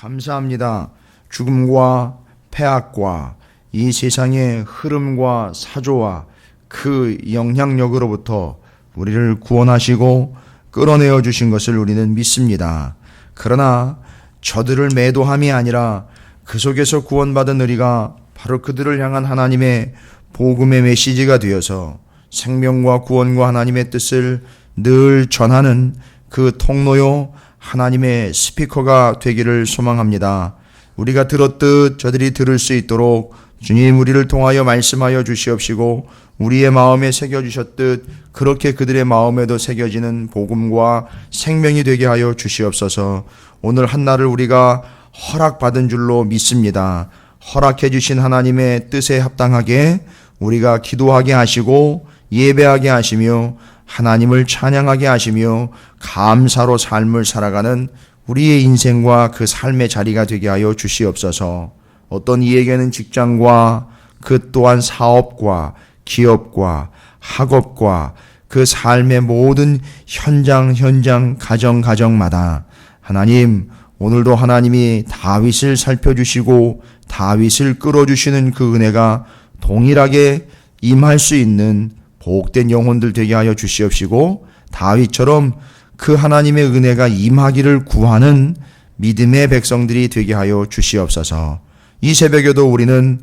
감사합니다. 죽음과 폐악과 이 세상의 흐름과 사조와 그 영향력으로부터 우리를 구원하시고 끌어내어 주신 것을 우리는 믿습니다. 그러나 저들을 매도함이 아니라 그 속에서 구원받은 우리가 바로 그들을 향한 하나님의 복음의 메시지가 되어서 생명과 구원과 하나님의 뜻을 늘 전하는 그 통로요 하나님의 스피커가 되기를 소망합니다. 우리가 들었듯 저들이 들을 수 있도록 주님 우리를 통하여 말씀하여 주시옵시고 우리의 마음에 새겨 주셨듯 그렇게 그들의 마음에도 새겨지는 복음과 생명이 되게 하여 주시옵소서. 오늘 한날을 우리가 허락받은 줄로 믿습니다. 허락해 주신 하나님의 뜻에 합당하게 우리가 기도하게 하시고 예배하게 하시며 하나님을 찬양하게 하시며 감사로 삶을 살아가는 우리의 인생과 그 삶의 자리가 되게 하여 주시옵소서. 어떤 이에게는 직장과 그 또한 사업과 기업과 학업과 그 삶의 모든 현장 현장 가정 가정마다 하나님 오늘도 하나님이 다윗을 살펴주시고 다윗을 끌어주시는 그 은혜가 동일하게 임할 수 있는 복된 영혼들 되게 하여 주시옵시고 다윗처럼 그 하나님의 은혜가 임하기를 구하는 믿음의 백성들이 되게 하여 주시옵소서. 이 새벽에도 우리는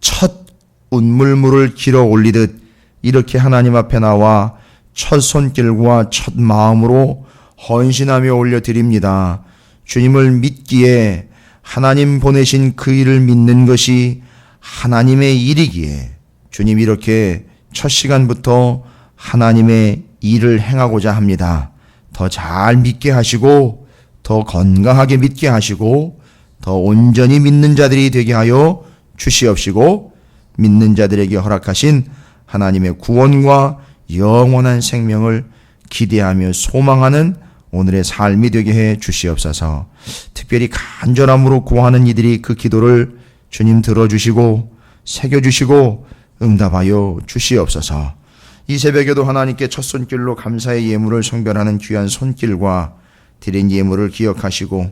첫 운물물을 길어 올리듯 이렇게 하나님 앞에 나와 첫 손길과 첫 마음으로 헌신하며 올려드립니다. 주님을 믿기에 하나님 보내신 그 일을 믿는 것이 하나님의 일이기에 주님 이렇게 첫 시간부터 하나님의 일을 행하고자 합니다. 더 잘 믿게 하시고 더 건강하게 믿게 하시고 더 온전히 믿는 자들이 되게 하여 주시옵시고 믿는 자들에게 허락하신 하나님의 구원과 영원한 생명을 기대하며 소망하는 오늘의 삶이 되게 해 주시옵소서. 특별히 간절함으로 구하는 이들이 그 기도를 주님 들어주시고 새겨주시고 응답하여 주시옵소서. 이 새벽에도 하나님께 첫 손길로 감사의 예물을 성별하는 귀한 손길과 드린 예물을 기억하시고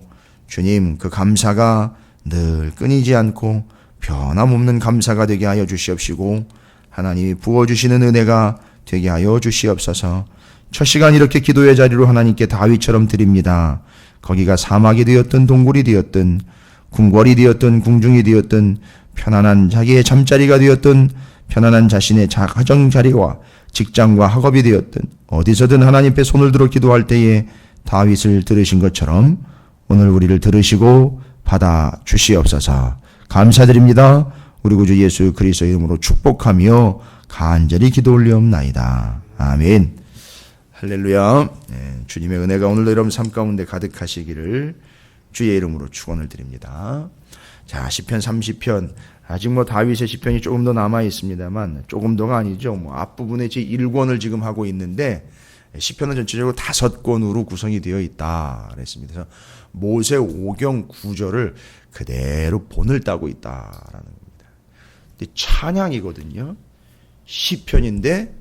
주님 그 감사가 늘 끊이지 않고 변함없는 감사가 되게 하여 주시옵시고 하나님이 부어주시는 은혜가 되게 하여 주시옵소서. 첫 시간 이렇게 기도의 자리로 하나님께 다윗처럼 드립니다. 거기가 사막이 되었든 동굴이 되었든 궁궐이 되었든 궁중이 되었든 편안한 자기의 잠자리가 되었든 편안한 자신의 가정 자리와 직장과 학업이 되었든 어디서든 하나님 앞에 손을 들어 기도할 때에 다윗을 들으신 것처럼 오늘 우리를 들으시고 받아 주시옵소서. 감사드립니다. 우리 구주 예수 그리스도 이름으로 축복하며 간절히 기도 올리옵나이다. 아멘. 할렐루야. 네, 주님의 은혜가 오늘도 여러분 삶 가운데 가득하시기를 주의 이름으로 축원을 드립니다. 자, 시편 30편 아직 뭐 다윗의 시편이 조금 더 남아 있습니다만 조금 더가 아니죠. 뭐 앞부분에 제 1권을 지금 하고 있는데 시편은 전체적으로 다섯 권으로 구성이 되어 있다 그랬습니다. 그래서 모세 오경 구절을 그대로 본을 따고 있다라는 겁니다. 근데 찬양이거든요. 시편인데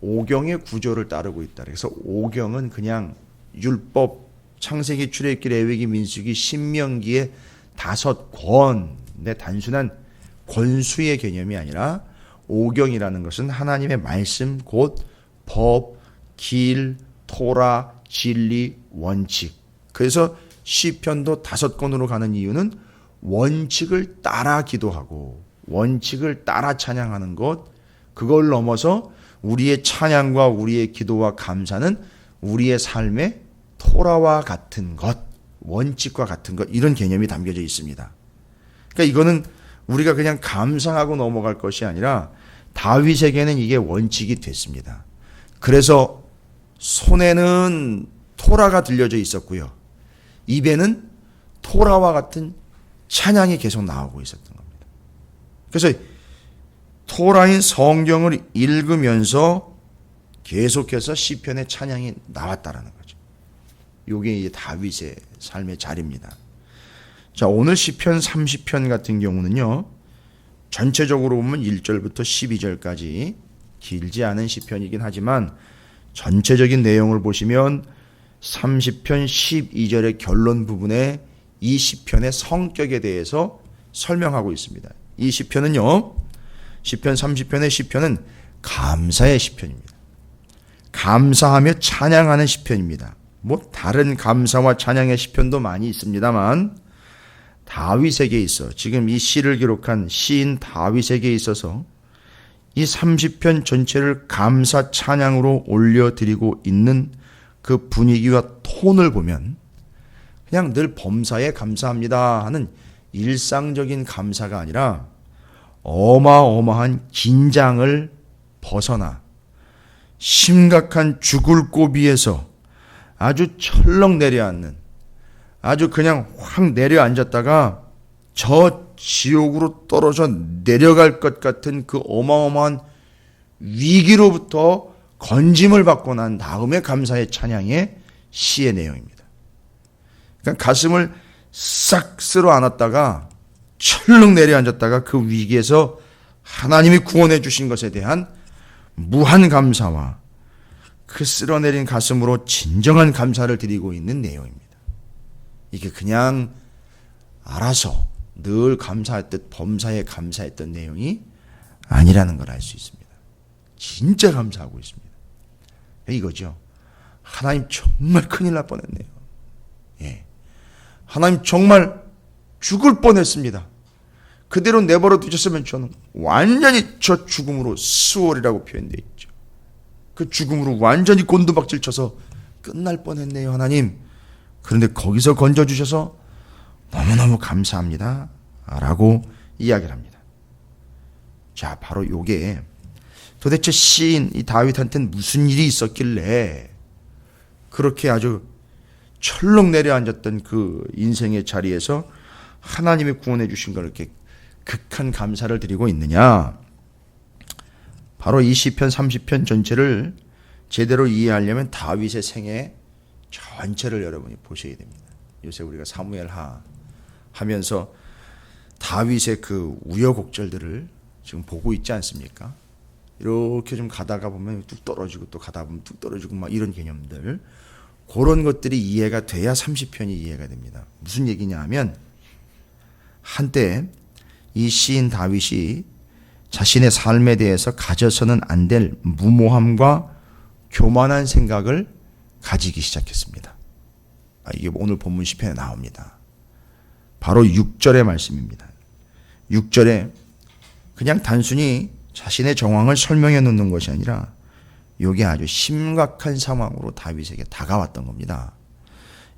오경의 구조를 따르고 있다. 그래서 오경은 그냥 율법, 창세기, 출애굽기, 레위기, 민수기, 신명기의 다섯 권의 단순한 권수의 개념이 아니라 오경이라는 것은 하나님의 말씀 곧 법, 길, 토라, 진리, 원칙. 그래서 시편도 다섯 권으로 가는 이유는 원칙을 따라 기도하고 원칙을 따라 찬양하는 것 그걸 넘어서 우리의 찬양과 우리의 기도와 감사는 우리의 삶의 토라와 같은 것, 원칙과 같은 것 이런 개념이 담겨져 있습니다. 그러니까 이거는 우리가 그냥 감상하고 넘어갈 것이 아니라 다윗에게는 이게 원칙이 됐습니다. 그래서 손에는 토라가 들려져 있었고요. 입에는 토라와 같은 찬양이 계속 나오고 있었던 겁니다. 그래서 토라인 성경을 읽으면서 계속해서 시편의 찬양이 나왔다라는 거죠. 이게 다윗의 삶의 자리입니다. 자, 오늘 시편 30편 같은 경우는요. 전체적으로 보면 1절부터 12절까지 길지 않은 시편이긴 하지만 전체적인 내용을 보시면 30편 12절의 결론 부분에 이 시편의 성격에 대해서 설명하고 있습니다. 이 시편은요. 시편 30편의 시편은 감사의 시편입니다. 감사하며 찬양하는 시편입니다. 뭐 다른 감사와 찬양의 시편도 많이 있습니다만 다윗에게 있어. 지금 이 시를 기록한 시인 다윗에게 있어서 이 30편 전체를 감사 찬양으로 올려드리고 있는 그 분위기와 톤을 보면 그냥 늘 범사에 감사합니다 하는 일상적인 감사가 아니라 어마어마한 긴장을 벗어나 심각한 죽을 고비에서 아주 철렁 내려앉는 아주 그냥 확 내려앉았다가 저 지옥으로 떨어져 내려갈 것 같은 그 어마어마한 위기로부터 건짐을 받고 난 다음에 감사의 찬양의 시의 내용입니다. 그러니까 가슴을 싹 쓸어 안았다가 철렁 내려앉았다가 그 위기에서 하나님이 구원해 주신 것에 대한 무한 감사와 그 쓸어내린 가슴으로 진정한 감사를 드리고 있는 내용입니다. 이게 그냥 알아서 늘 감사했듯 범사에 감사했던 내용이 아니라는 걸 알 수 있습니다. 진짜 감사하고 있습니다. 이거죠. 하나님 정말 큰일 날 뻔했네요. 예. 하나님 정말 죽을 뻔했습니다. 그대로 내버려 두셨으면 저는 완전히 저 죽음으로 수월이라고 표현되어 있죠. 그 죽음으로 완전히 곤두박질 쳐서 끝날 뻔했네요, 하나님. 그런데 거기서 건져주셔서 너무너무 감사합니다. 라고 이야기를 합니다. 자, 바로 요게 도대체 시인 이 다윗한테는 무슨 일이 있었길래 그렇게 아주 철렁 내려앉았던 그 인생의 자리에서 하나님이 구원해 주신 걸 이렇게 극한 감사를 드리고 있느냐? 바로 이 시편 30편 전체를 제대로 이해하려면 다윗의 생애 전체를 여러분이 보셔야 됩니다. 요새 우리가 사무엘하 하면서 다윗의 그 우여곡절들을 지금 보고 있지 않습니까? 이렇게 좀 가다가 보면 뚝 떨어지고 또 가다 보면 뚝 떨어지고 막 이런 개념들 그런 것들이 이해가 돼야 30편이 이해가 됩니다. 무슨 얘기냐 하면 한때 이 시인 다윗이 자신의 삶에 대해서 가져서는 안 될 무모함과 교만한 생각을 가지기 시작했습니다. 아, 이게 오늘 본문 시편에 나옵니다. 바로 6절의 말씀입니다. 6절에 그냥 단순히 자신의 정황을 설명해 놓는 것이 아니라 이게 아주 심각한 상황으로 다윗에게 다가왔던 겁니다.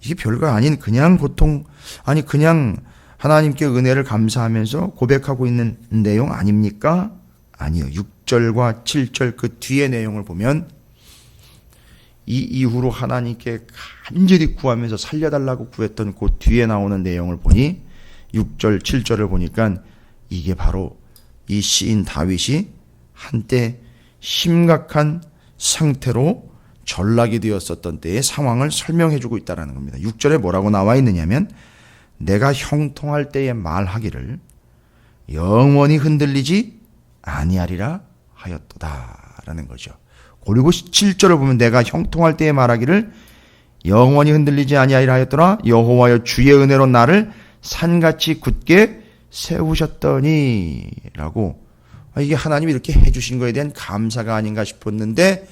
이게 별거 아닌 그냥 고통 아니 그냥 하나님께 은혜를 감사하면서 고백하고 있는 내용 아닙니까? 아니요. 6절과 7절 그 뒤의 내용을 보면 이 이후로 하나님께 간절히 구하면서 살려달라고 구했던 그 뒤에 나오는 내용을 보니 6절, 7절을 보니까 이게 바로 이 시인 다윗이 한때 심각한 상태로 전락이 되었었던 때의 상황을 설명해 주고 있다는 겁니다. 6절에 뭐라고 나와 있느냐면 내가 형통할 때에 말하기를 영원히 흔들리지 아니하리라 하였도다라는 거죠. 그리고 7절을 보면 내가 형통할 때에 말하기를 영원히 흔들리지 아니하리라 하였더라 여호와여 주의 은혜로 나를 산같이 굳게 세우셨더니라고 아, 이게 하나님이 이렇게 해주신 거에 대한 감사가 아닌가 싶었는데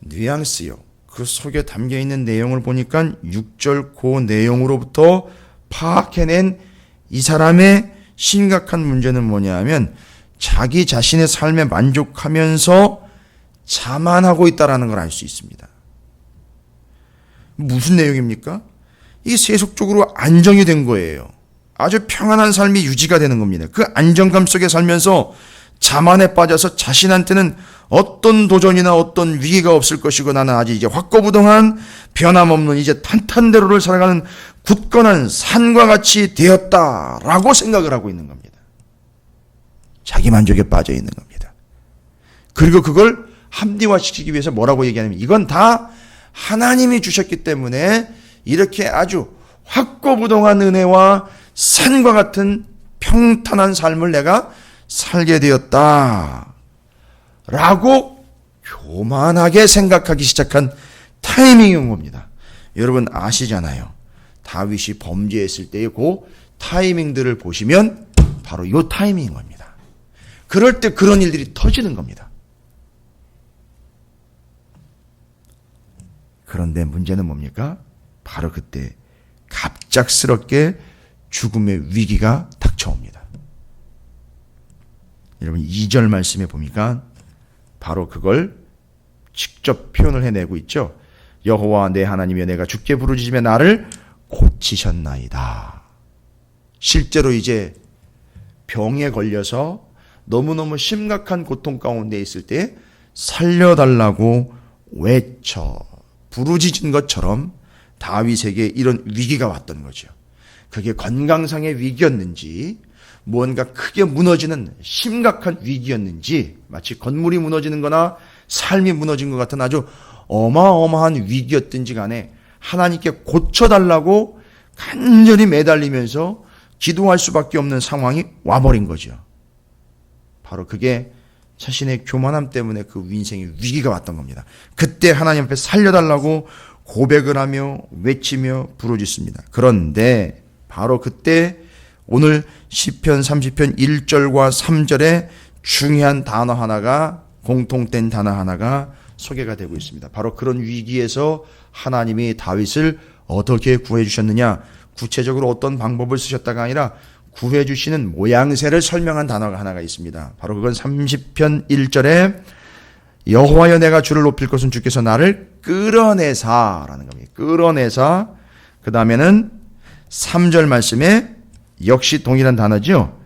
뉘앙스요. 그 속에 담겨 있는 내용을 보니까 6절 그 내용으로부터 파악해낸 이 사람의 심각한 문제는 뭐냐면 자기 자신의 삶에 만족하면서 자만하고 있다라는 걸 알 수 있습니다. 무슨 내용입니까? 이 세속적으로 안정이 된 거예요. 아주 평안한 삶이 유지가 되는 겁니다. 그 안정감 속에 살면서 자만에 빠져서 자신한테는 어떤 도전이나 어떤 위기가 없을 것이고 나는 아직 이제 확고부동한 변함없는 이제 탄탄대로를 살아가는 굳건한 산과 같이 되었다라고 생각을 하고 있는 겁니다. 자기 만족에 빠져 있는 겁니다. 그리고 그걸 합리화시키기 위해서 뭐라고 얘기하냐면 이건 다 하나님이 주셨기 때문에 이렇게 아주 확고부동한 은혜와 산과 같은 평탄한 삶을 내가 살게 되었다. 라고 교만하게 생각하기 시작한 타이밍인 겁니다. 여러분 아시잖아요. 다윗이 범죄했을 때의 그 타이밍들을 보시면 바로 요 타이밍인 겁니다. 그럴 때 그런 일들이 터지는 겁니다. 그런데 문제는 뭡니까? 바로 그때 갑작스럽게 죽음의 위기가 닥쳐옵니다. 여러분 2절 말씀에 보니까 바로 그걸 직접 표현을 해내고 있죠. 여호와 내 하나님이여 내가 죽게 부르짖으며 나를 고치셨나이다. 실제로 이제 병에 걸려서 너무너무 심각한 고통 가운데 있을 때 살려달라고 외쳐 부르짖은 것처럼 다윗에게 이런 위기가 왔던 거죠. 그게 건강상의 위기였는지 무언가 크게 무너지는 심각한 위기였는지 마치 건물이 무너지는 거나 삶이 무너진 것 같은 아주 어마어마한 위기였든지 간에 하나님께 고쳐달라고 간절히 매달리면서 기도할 수밖에 없는 상황이 와버린 거죠. 바로 그게 자신의 교만함 때문에 그 인생의 위기가 왔던 겁니다. 그때 하나님 앞에 살려달라고 고백을 하며 외치며 부르짖습니다. 그런데 바로 그때 오늘 시편 30편 1절과 3절에 중요한 단어 하나가 공통된 단어 하나가 소개가 되고 있습니다. 바로 그런 위기에서 하나님이 다윗을 어떻게 구해 주셨느냐? 구체적으로 어떤 방법을 쓰셨다가 아니라 구해 주시는 모양새를 설명한 단어가 하나가 있습니다. 바로 그건 30편 1절에 여호와여 내가 주를 높일 것은 주께서 나를 끌어내사라는 겁니다. 끌어내사. 그 다음에는 3절 말씀에 역시 동일한 단어죠.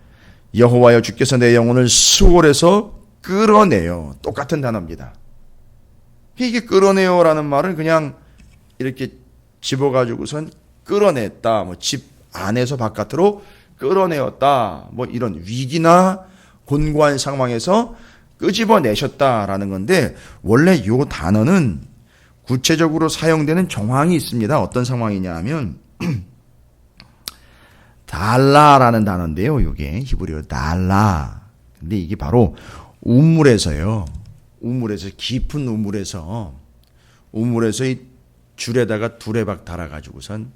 여호와여 주께서 내 영혼을 수월해서 끌어내요. 똑같은 단어입니다. 이게 끌어내요라는 말은 그냥 이렇게 집어가지고선 끌어냈다. 뭐 집 안에서 바깥으로 끌어내었다. 뭐 이런 위기나 곤고한 상황에서 끄집어내셨다라는 건데 원래 요 단어는 구체적으로 사용되는 정황이 있습니다. 어떤 상황이냐 하면 달라라는 단어인데요. 요게 히브리어 달라. 근데 이게 바로 우물에서요. 우물에서 깊은 우물에서 우물에서 이 줄에다가 두레박 달아가지고선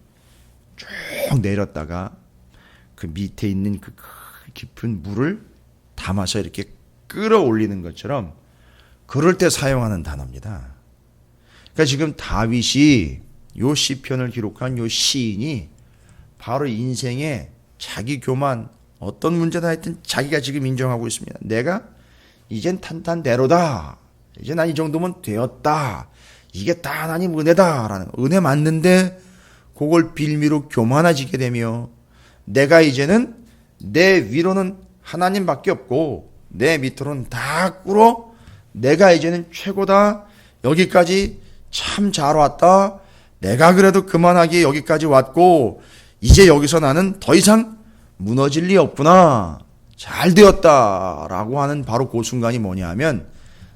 쭉 내렸다가 그 밑에 있는 그 깊은 물을 담아서 이렇게 끌어올리는 것처럼 그럴 때 사용하는 단어입니다. 그러니까 지금 다윗이 요 시편을 기록한 요 시인이 바로 인생에 자기 교만 어떤 문제다 하여튼 자기가 지금 인정하고 있습니다. 내가 이젠 탄탄대로다. 이제 난 이 정도면 되었다. 이게 다 하나님 은혜다라는 은혜 맞는데 그걸 빌미로 교만해지게 되며 내가 이제는 내 위로는 하나님밖에 없고 내 밑으로는 다 꿇어 내가 이제는 최고다. 여기까지 참 잘 왔다. 내가 그래도 그만하기에 여기까지 왔고 이제 여기서 나는 더 이상 무너질 리 없구나. 잘 되었다 라고 하는 바로 그 순간이 뭐냐 하면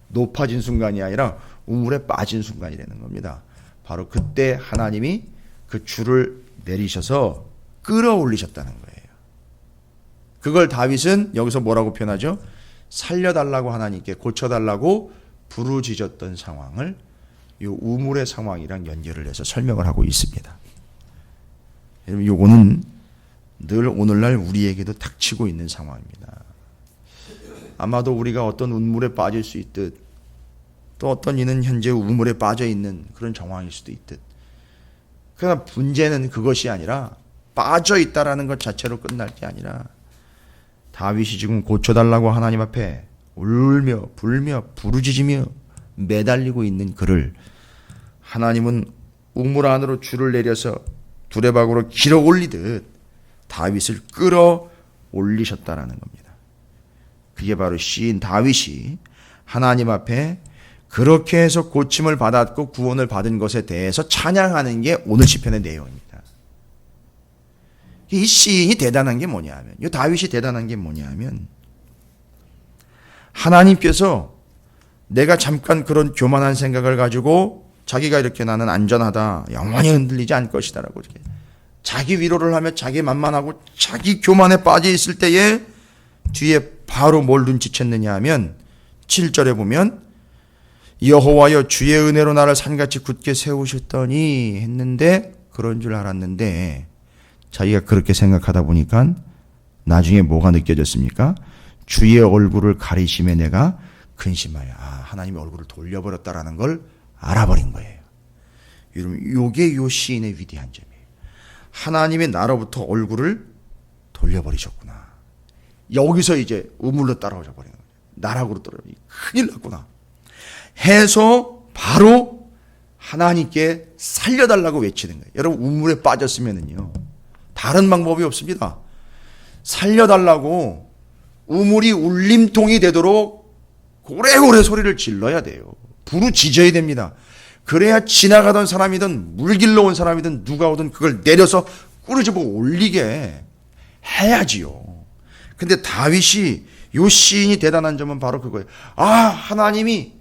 높아진 순간이 아니라 우물에 빠진 순간이라는 겁니다. 바로 그때 하나님이 그 줄을 내리셔서 끌어올리셨다는 거예요. 그걸 다윗은 여기서 뭐라고 표현하죠? 살려달라고 하나님께 고쳐달라고 부르짖었던 상황을 이 우물의 상황이랑 연결을 해서 설명을 하고 있습니다. 여러분, 요거는 늘 오늘날 우리에게도 닥치고 있는 상황입니다. 아마도 우리가 어떤 우물에 빠질 수 있듯 또 어떤 이는 현재 우물에 빠져 있는 그런 정황일 수도 있듯. 그러나 문제는 그것이 아니라 빠져 있다라는 것 자체로 끝날 게 아니라 다윗이 지금 고쳐달라고 하나님 앞에 울며 불며 부르짖으며 매달리고 있는 그를 하나님은 우물 안으로 줄을 내려서 두레박으로 길어 올리듯 다윗을 끌어 올리셨다라는 겁니다. 그게 바로 시인 다윗이 하나님 앞에 그렇게 해서 고침을 받았고 구원을 받은 것에 대해서 찬양하는 게 오늘 시편의 내용입니다. 이 시인이 대단한 게 뭐냐 하면, 이 다윗이 대단한 게 뭐냐 하면, 하나님께서 내가 잠깐 그런 교만한 생각을 가지고 자기가 이렇게 나는 안전하다, 영원히 흔들리지 않을 것이다라고 이렇게 자기 위로를 하며 자기 만만하고 자기 교만에 빠져 있을 때에 뒤에 바로 뭘 눈치챘느냐 하면 7절에 보면 여호와여 주의 은혜로 나를 산같이 굳게 세우셨더니 했는데 그런 줄 알았는데 자기가 그렇게 생각하다 보니까 나중에 뭐가 느껴졌습니까? 주의 얼굴을 가리심에 내가 근심하여 아 하나님의 얼굴을 돌려버렸다라는 걸 알아버린 거예요. 여러분 요게 요 시인의 위대한 점이에요. 하나님의 나로부터 얼굴을 돌려버리셨구나. 여기서 이제 우물로 따라오자 버리는 거예요. 나락으로 떨어져 큰일 났구나. 해서 바로 하나님께 살려달라고 외치는 거예요. 여러분 우물에 빠졌으면은요 다른 방법이 없습니다. 살려달라고 우물이 울림통이 되도록 고래고래 소리를 질러야 돼요. 부르짖어야 됩니다. 그래야 지나가던 사람이든 물길로 온 사람이든 누가 오든 그걸 내려서 꾸르집어 올리게 해야지요. 근데 다윗이 요 시인이 대단한 점은 바로 그거예요. 아, 하나님이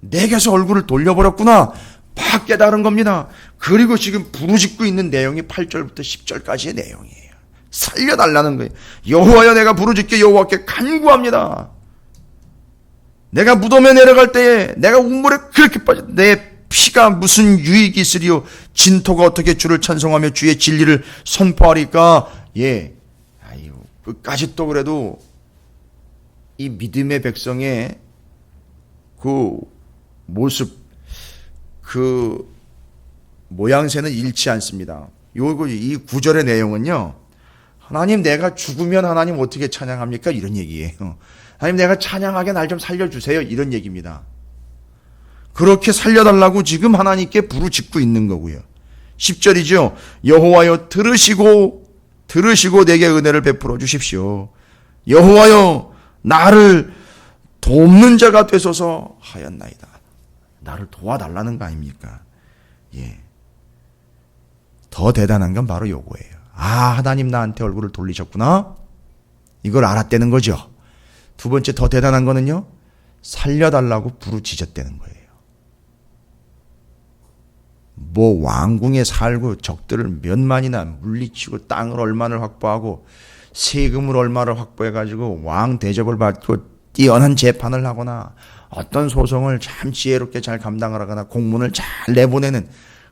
내게서 얼굴을 돌려버렸구나. 막 깨달은 겁니다. 그리고 지금 부르짖고 있는 내용이 8절부터 10절까지의 내용이에요. 살려달라는 거예요. 여호와여 내가 부르짖게 여호와께 간구합니다. 내가 무덤에 내려갈 때에 내가 우물에 그렇게 빠져 내 피가 무슨 유익이 있으리요 진토가 어떻게 주를 찬송하며 주의 진리를 선포하리까 예 아유 끝까지 또 그래도 이 믿음의 백성의 그 모습 그 모양새는 잃지 않습니다. 요거 이 구절의 내용은요. 하나님 내가 죽으면 하나님 어떻게 찬양합니까? 이런 얘기예요. 하나님 내가 찬양하게 날 좀 살려주세요. 이런 얘기입니다. 그렇게 살려달라고 지금 하나님께 부르짖고 있는 거고요. 10절이죠. 여호와여 들으시고 들으시고 내게 은혜를 베풀어 주십시오. 여호와여 나를 돕는 자가 되소서 하였나이다. 나를 도와달라는 거 아닙니까? 예. 더 대단한 건 바로 요거예요. 아, 하나님 나한테 얼굴을 돌리셨구나? 이걸 알았다는 거죠. 두 번째 더 대단한 거는요, 살려달라고 부르짖었다는 거예요. 뭐 왕궁에 살고 적들을 몇 만이나 물리치고 땅을 얼마를 확보하고 세금을 얼마를 확보해 가지고 왕 대접을 받고 뛰어난 재판을 하거나 어떤 소송을 참 지혜롭게 잘 감당을 하거나 공문을 잘 내보내는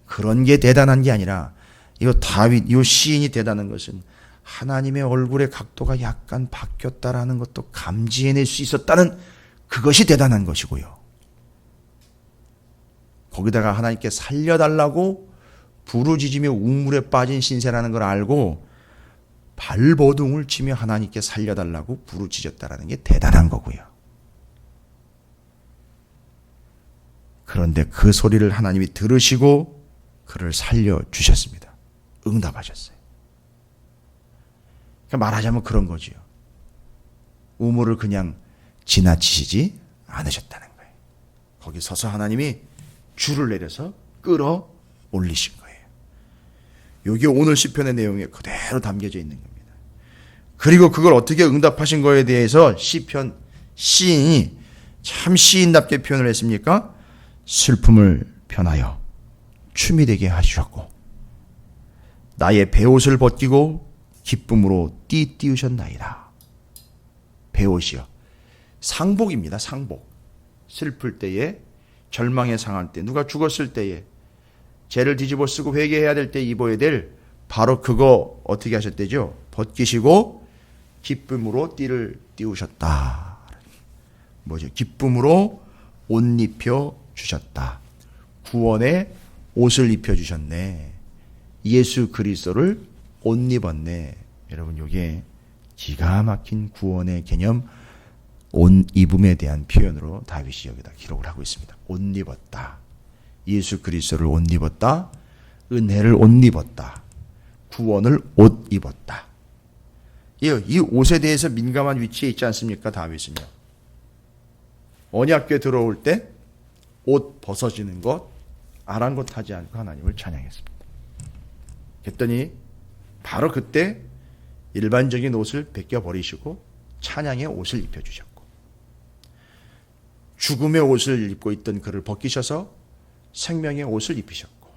그런 게 대단한 게 아니라 이 다윗, 이 시인이 대단한 것은 하나님의 얼굴의 각도가 약간 바뀌었다라는 것도 감지해낼 수 있었다는 그것이 대단한 것이고요. 거기다가 하나님께 살려달라고 부르짖으며 우물에 빠진 신세라는 걸 알고 발버둥을 치며 하나님께 살려달라고 부르짖었다라는 게 대단한 거고요. 그런데 그 소리를 하나님이 들으시고 그를 살려주셨습니다. 응답하셨어요. 그러니까 말하자면 그런 거지요. 우물을 그냥 지나치시지 않으셨다는 거예요. 거기 서서 하나님이 줄을 내려서 끌어 올리신 거예요. 여기 오늘 시편의 내용에 그대로 담겨져 있는 겁니다. 그리고 그걸 어떻게 응답하신 거에 대해서 시편 시인이 참 시인답게 표현을 했습니까? 슬픔을 변하여 춤이 되게 하셨고 나의 배옷을 벗기고 기쁨으로 띠 띄우셨나이다. 배옷이요. 상복입니다. 상복. 슬플 때에 절망에 상할 때 누가 죽었을 때에 죄를 뒤집어 쓰고 회개해야 될 때 입어야 될 바로 그거 어떻게 하셨대죠? 벗기시고 기쁨으로 띠를 띄우셨다. 뭐죠? 기쁨으로 옷 입혀 주셨다. 구원의 옷을 입혀 주셨네. 예수 그리스도를 옷 입었네. 여러분 요게 기가 막힌 구원의 개념 옷 입음에 대한 표현으로 다윗이 여기다 기록을 하고 있습니다. 옷 입었다. 예수 그리스도를 옷 입었다. 은혜를 옷 입었다. 구원을 옷 입었다. 이 옷에 대해서 민감한 위치에 있지 않습니까? 다윗은요. 언약궤 들어올 때 옷 벗어지는 것 아랑곳하지 않고 하나님을 찬양했습니다. 그랬더니 바로 그때 일반적인 옷을 벗겨 버리시고 찬양의 옷을 입혀 주셨고 죽음의 옷을 입고 있던 그를 벗기셔서 생명의 옷을 입히셨고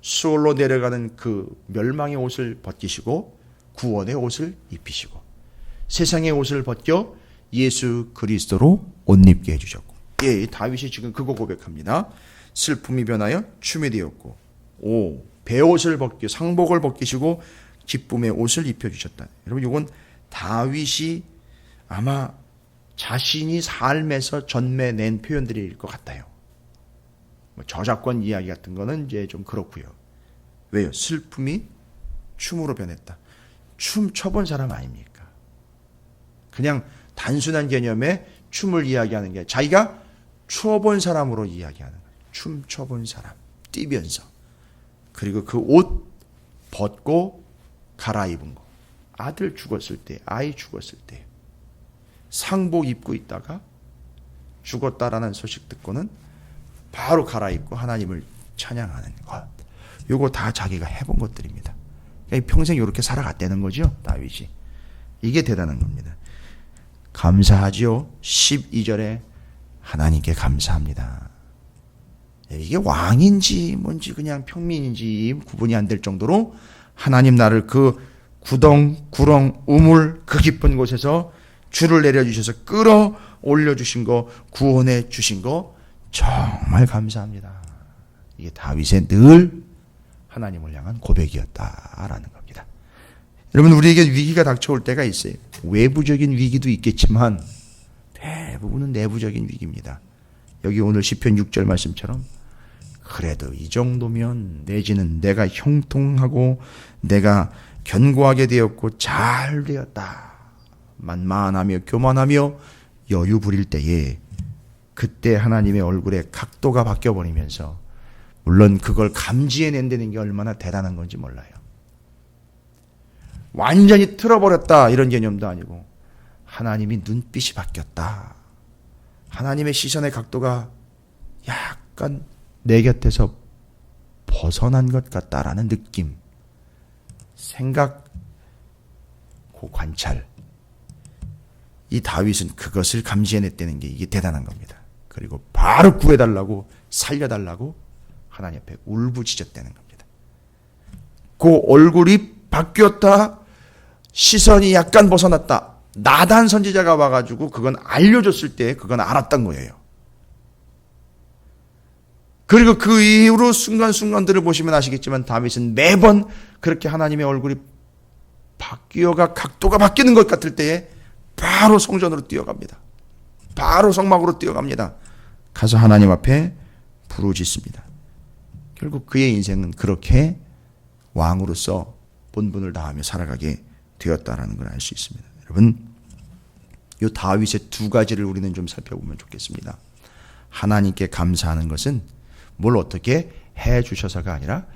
수월로 내려가는 그 멸망의 옷을 벗기시고 구원의 옷을 입히시고 세상의 옷을 벗겨 예수 그리스도로 옷 입게 해주셨고 예, 다윗이 지금 그거 고백합니다. 슬픔이 변하여 춤이 되었고 오 배옷을 벗기 상복을 벗기시고 기쁨의 옷을 입혀 주셨다. 여러분 이건 다윗이 아마 자신이 삶에서 전매낸 표현들일 것 같아요. 뭐 저작권 이야기 같은 거는 이제 좀 그렇고요. 왜요? 슬픔이 춤으로 변했다. 춤 춰본 사람 아닙니까? 그냥 단순한 개념의 춤을 이야기하는 게 자기가 추어본 사람으로 이야기하는 거예요. 춤 춰본 사람, 뛰면서. 그리고 그 옷 벗고 갈아입은 거. 아들 죽었을 때, 아이 죽었을 때. 상복 입고 있다가 죽었다라는 소식 듣고는 바로 갈아입고 하나님을 찬양하는 것. 요거 다 자기가 해본 것들입니다. 그러니까 평생 이렇게 살아갔다는 거죠, 다윗이. 이게 대단한 겁니다. 감사하지요. 12절에 하나님께 감사합니다. 이게 왕인지 뭔지 그냥 평민인지 구분이 안 될 정도로 하나님 나를 그 구덩, 구렁, 우물 그 깊은 곳에서 줄을 내려주셔서 끌어 올려주신 거, 구원해 주신 거 정말 감사합니다. 이게 다윗의 늘 하나님을 향한 고백이었다라는 겁니다. 여러분 우리에게 위기가 닥쳐올 때가 있어요. 외부적인 위기도 있겠지만 대부분은 내부적인 위기입니다. 여기 오늘 시편 6절 말씀처럼 그래도 이 정도면 내지는 내가 형통하고 내가 견고하게 되었고 잘 되었다. 만만하며 교만하며 여유 부릴 때에 그때 하나님의 얼굴에 각도가 바뀌어 버리면서 물론 그걸 감지해낸다는 게 얼마나 대단한 건지 몰라요. 완전히 틀어버렸다 이런 개념도 아니고 하나님이 눈빛이 바뀌었다. 하나님의 시선의 각도가 약간 내 곁에서 벗어난 것 같다라는 느낌, 생각, 그 관찰. 이 다윗은 그것을 감지해냈다는 게 이게 대단한 겁니다. 그리고 바로 구해달라고 살려달라고 하나님 앞에 울부짖었다는 겁니다. 그 얼굴이 바뀌었다. 시선이 약간 벗어났다. 나단 선지자가 와가지고 그건 알려줬을 때 그건 알았던 거예요. 그리고 그 이후로 순간순간들을 보시면 아시겠지만 다윗은 매번 그렇게 하나님의 얼굴이 바뀌어가 각도가 바뀌는 것 같을 때에 바로 성전으로 뛰어갑니다. 바로 성막으로 뛰어갑니다. 가서 하나님 앞에 부르짖습니다. 결국 그의 인생은 그렇게 왕으로서 본분을 다하며 살아가게 되었다라는 걸 알 수 있습니다. 여러분, 이 다윗의 두 가지를 우리는 좀 살펴보면 좋겠습니다. 하나님께 감사하는 것은 뭘 어떻게 해 주셔서가 아니라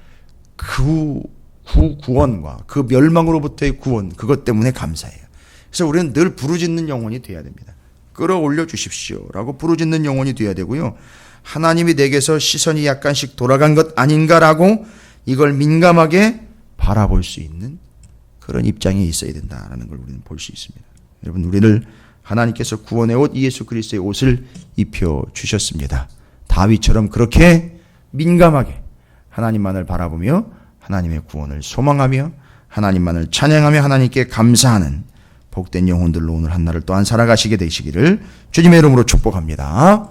그 구, 구원과 그 멸망으로부터의 구원 그것 때문에 감사해요. 그래서 우리는 늘 부르짖는 영혼이 돼야 됩니다. 끌어올려 주십시오라고 부르짖는 영혼이 돼야 되고요. 하나님이 내게서 시선이 약간씩 돌아간 것 아닌가라고 이걸 민감하게 바라볼 수 있는 그런 입장에 있어야 된다라는 걸 우리는 볼 수 있습니다. 여러분 우리를 하나님께서 구원의 옷 예수 그리스도의 옷을 입혀 주셨습니다. 다윗처럼 그렇게 민감하게 하나님만을 바라보며 하나님의 구원을 소망하며 하나님만을 찬양하며 하나님께 감사하는 복된 영혼들로 오늘 한날을 또한 살아가시게 되시기를 주님의 이름으로 축복합니다.